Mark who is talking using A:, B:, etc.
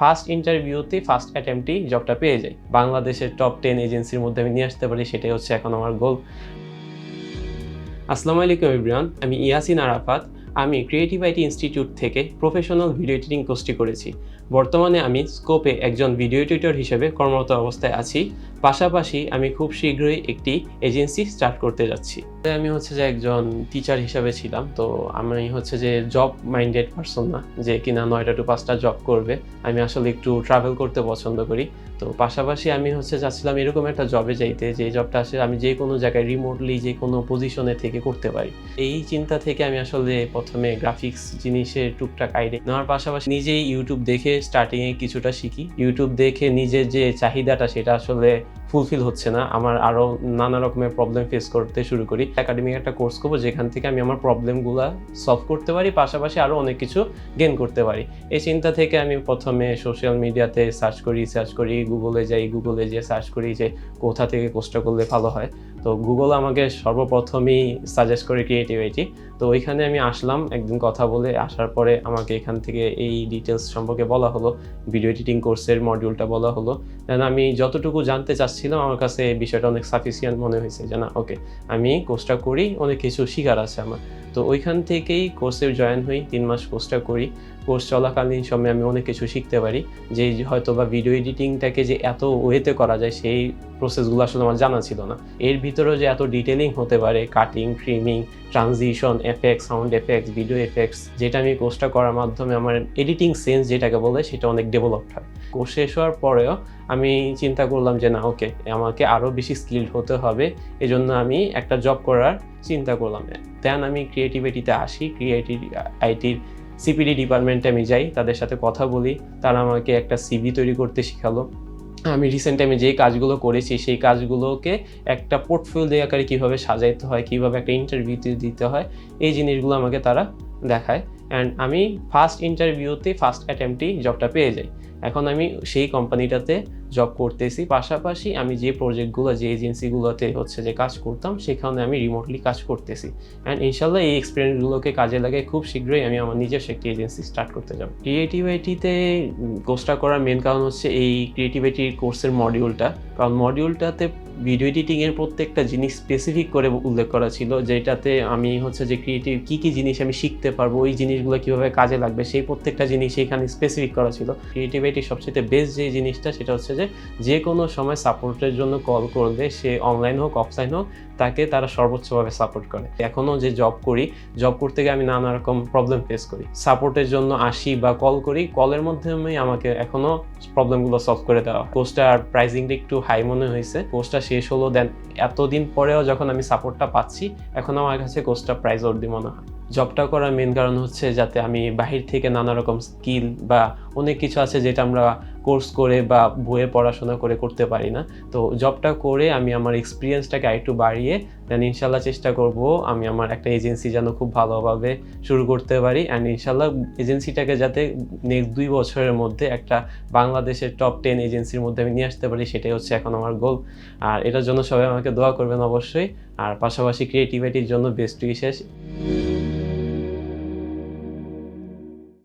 A: First ইন্টারভিউতে first অ্যাটেম্পটেই জবটা পেয়ে যাই বাংলাদেশের টপ টেন এজেন্সির মধ্যে আমি নিয়ে আসতে পারি, সেটাই হচ্ছে এখন আমার গোল আসসালামু আলাইকুম ইব্রান আমি ইয়াসিন আরাফাত। আমি ক্রিয়েটিভ আইটি ইনস্টিটিউট থেকে প্রফেশনাল ভিডিও এডিটিং কোর্সটি করেছি। বর্তমানে আমি স্কোপে একজন ভিডিও এডিটর হিসেবে কর্মরত অবস্থায় আছি। পাশাপাশি আমি খুব শীঘ্রই একটি এজেন্সি স্টার্ট করতে যাচ্ছি। আমি হচ্ছে যে একজন টিচার হিসাবে ছিলাম, তো আমি হচ্ছে যে জব মাইন্ডেড পারসন না, যে কিনা নয়টা টু পাঁচটা জব করবে। আমি আসলে একটু ট্রাভেল করতে পছন্দ করি। তো পাশাপাশি আমি হচ্ছে চাচ্ছিলাম এরকম একটা জবে যাইতে, যে জবটা আসলে আমি যে কোনো জায়গায় রিমোটলি যে কোনো পজিশনে থেকে করতে পারি। এই চিন্তা থেকে আমি আসলে প্রথমে গ্রাফিক্স জিনিসের টুকটাক আইডিয়া নেওয়ার পাশাপাশি নিজেই ইউটিউব দেখে স্টার্টিংয়ে কিছুটা শিখি। ইউটিউব দেখে নিজের যে চাহিদাটা, সেটা আসলে ফুলফিল হচ্ছে না, আমার আরও নানা রকমের প্রবলেম ফেস করতে শুরু করি। একাডেমিক একটা কোর্স করব, যেখান থেকে আমি আমার প্রবলেমগুলো সলভ করতে পারি, পাশাপাশি আরও অনেক কিছু গেন করতে পারি। এই চিন্তা থেকে আমি প্রথমে সোশ্যাল মিডিয়াতে সার্চ করি সার্চ করি গুগলে যাই গুগলে যে সার্চ করি যে কোথা থেকে কোর্সটা করলে ভালো হয়। তো গুগল আমাকে সর্বপ্রথমই সাজেস্ট করে ক্রিয়েটিভিটি তো ওইখানে আমি আসলাম, একদিন কথা বলে আসার পরে আমাকে এখান থেকে এই ডিটেলস সম্পর্কে বলা হলো ভিডিও এডিটিং কোর্সের মডিউলটা বলা হলো। দেন আমি যতটুকু জানতে চাচ্ছিলাম আমার কাছে এই বিষয়টা অনেক সাফিসিয়েন্ট মনে হয়েছে যে, না ওকে আমি কোর্সটা করি, অনেক কিছু শিকার আছে আমার। তো ওইখান থেকেই কোর্সে জয়েন হই, তিন মাস কোর্সটা করি। কোর্স চলাকালীন সময়ে আমি অনেক কিছু শিখতে পারি। যে হয়তো বা ভিডিও এডিটিংটাকে যে এত ওয়েতে করা যায়, সেই প্রসেসগুলো আসলে আমার জানা ছিল না। এর ভিতরেও যে এত ডিটেলিং হতে পারে cutting trimming transition effects sound effects video effects যেটা আমি কোর্সটা করার মাধ্যমে আমার এডিটিং সেন্স যেটাকে বলে, সেটা অনেক ডেভেলপড হয়। কোর্স শেষ হওয়ার পরেও আমি চিন্তা করলাম যে, না ওকে আমাকে আরও বেশি স্কিল্ড হতে হবে। এজন্য আমি একটা জব করার চিন্তা করলাম। দেন আমি ক্রিয়েটিভিটিতে আসি। ক্রিয়েটিভ আইটির সিপিডি ডিপার্টমেন্টে আমি যাই, তাদের সাথে কথা বলি, তারা আমাকে একটা সিভি তৈরি করতে শেখালো। আমি রিসেন্ট টাইমে যেই কাজগুলো করেছি, সেই কাজগুলোকে একটা পোর্টফোলিও আকারে কীভাবে সাজাইতে হয়, কীভাবে একটা ইন্টারভিউতে দিতে হয়, এই জিনিসগুলো আমাকে তারা দেখায়। অ্যান্ড আমি ফার্স্ট ইন্টারভিউতে ফার্স্ট অ্যাটেম্পটেই জবটা পেয়ে যাই। এখন আমি সেই কোম্পানিটাতে জব করতেছি। পাশাপাশি আমি যে প্রজেক্টগুলো যে এজেন্সিগুলোতে হচ্ছে যে কাজ করতাম, সেখানে আমি রিমোটলি কাজ করতেছি। অ্যান্ড ইনশাল্লাহ এই এক্সপিরিয়েন্সগুলোকে কাজে লাগে খুব শীঘ্রই আমি আমার নিজস্ব একটি এজেন্সি স্টার্ট করতে যাব। ক্রিয়েটিভিটিতে কোর্সটা করার মেন কারণ হচ্ছে এই ক্রিয়েটিভিটির কোর্সের মডিউলটা কারণ মডিউলটাতে ভিডিও এডিটিংয়ের প্রত্যেকটা জিনিস স্পেসিফিক করে উল্লেখ করা ছিল, যেটাতে আমি হচ্ছে যে ক্রিয়েটিভ কী কী জিনিস আমি শিখতে পারব, ওই জিনিসগুলো কীভাবে কাজে লাগবে, সেই প্রত্যেকটা জিনিস এখানে স্পেসিফিক করা ছিল। ক্রিয়েটিভিটির সবচেয়ে বেস্ট যে জিনিসটা সেটা হচ্ছে যে যে কোনো সময় সাপোর্টের জন্য কল করলে সে অনলাইন হোক অফলাইন হোক, তাকে তারা সর্বোচ্চভাবে সাপোর্ট করে। এখনও যে জব করি জব করতে গিয়ে আমি নানা রকম প্রবলেম ফেস করি। সাপোর্টের জন্য আসি বা কল করি কলের মাধ্যমেই আমাকে এখনও প্রবলেমগুলো সলভ করে দেওয়া কোর্সটার প্রাইসিংটা একটু হাই মনে হয়েছে। কোর্সটা শেষ হলো দেন এতদিন পরেও যখন আমি সাপোর্টটা পাচ্ছি, এখন আমার কাছে কোর্সটা প্রাইজ অর্ধি মনে হয়। জবটা করার মেন কারণ হচ্ছে যাতে আমি বাহির থেকে নানা রকম স্কিল বা অনেক কিছু আছে যেটা আমরা কোর্স করে বা বইয়ে পড়াশোনা করে করতে পারি না। তো জবটা করে আমি আমার এক্সপিরিয়েন্সটাকে আরেকটু বাড়িয়ে দেন ইনশাল্লাহ চেষ্টা করব আমি আমার একটা এজেন্সি যেন খুব ভালোভাবে শুরু করতে পারি। অ্যান্ড ইনশাল্লাহ এজেন্সিটাকে যাতে নেক্সট দুই বছরের মধ্যে একটা বাংলাদেশের টপ টেন এজেন্সির মধ্যে আমি নিয়ে আসতে পারি, সেটাই হচ্ছে এখন আমার গোল আর এটার জন্য সবাই আমাকে দোয়া করবেন অবশ্যই। আর পাশাপাশি ক্রিয়েটিভিটির জন্য বেস্ট উইশেস